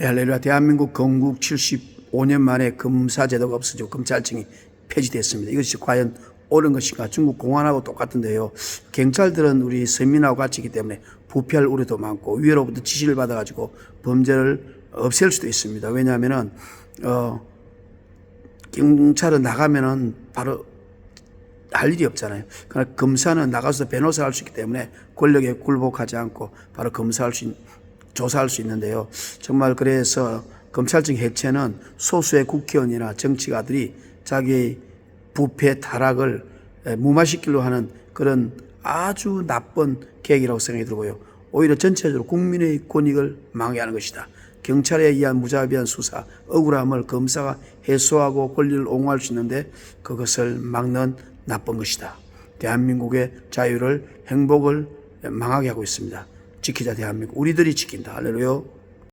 할렐루야 대한민국 건국 75년 만에 검사제도가 없어지고 검찰청이 폐지됐습니다. 이것이 과연 옳은 것인가? 중국 공안하고 똑같은데요. 경찰들은 우리 서민하고 같이 있기 때문에 부패할 우려도 많고 위로부터 지시를 받아가지고 범죄를 없앨 수도 있습니다. 왜냐하면은 어, 경찰은 나가면은 바로 할 일이 없잖아요. 그러나 검사는 나가서 변호사 할 수 있기 때문에 권력에 굴복하지 않고 바로 검사할 수, 있, 조사할 수 있는데요. 정말 그래서 검찰청 해체는 소수의 국회의원이나 정치가들이 자기 부패 타락을 에, 무마시키려 하는 그런 아주 나쁜 계획이라고 생각이 들고요. 오히려 전체적으로 국민의 권익을 망해하는 것이다. 경찰에 의한 무자비한 수사, 억울함을 검사가 해소하고 권리를 옹호할 수 있는데 그것을 막는 나쁜 것이다. 대한민국의 자유를 행복을 망하게 하고 있습니다. 지키자 대한민국. 우리들이 지킨다. 할렐루야.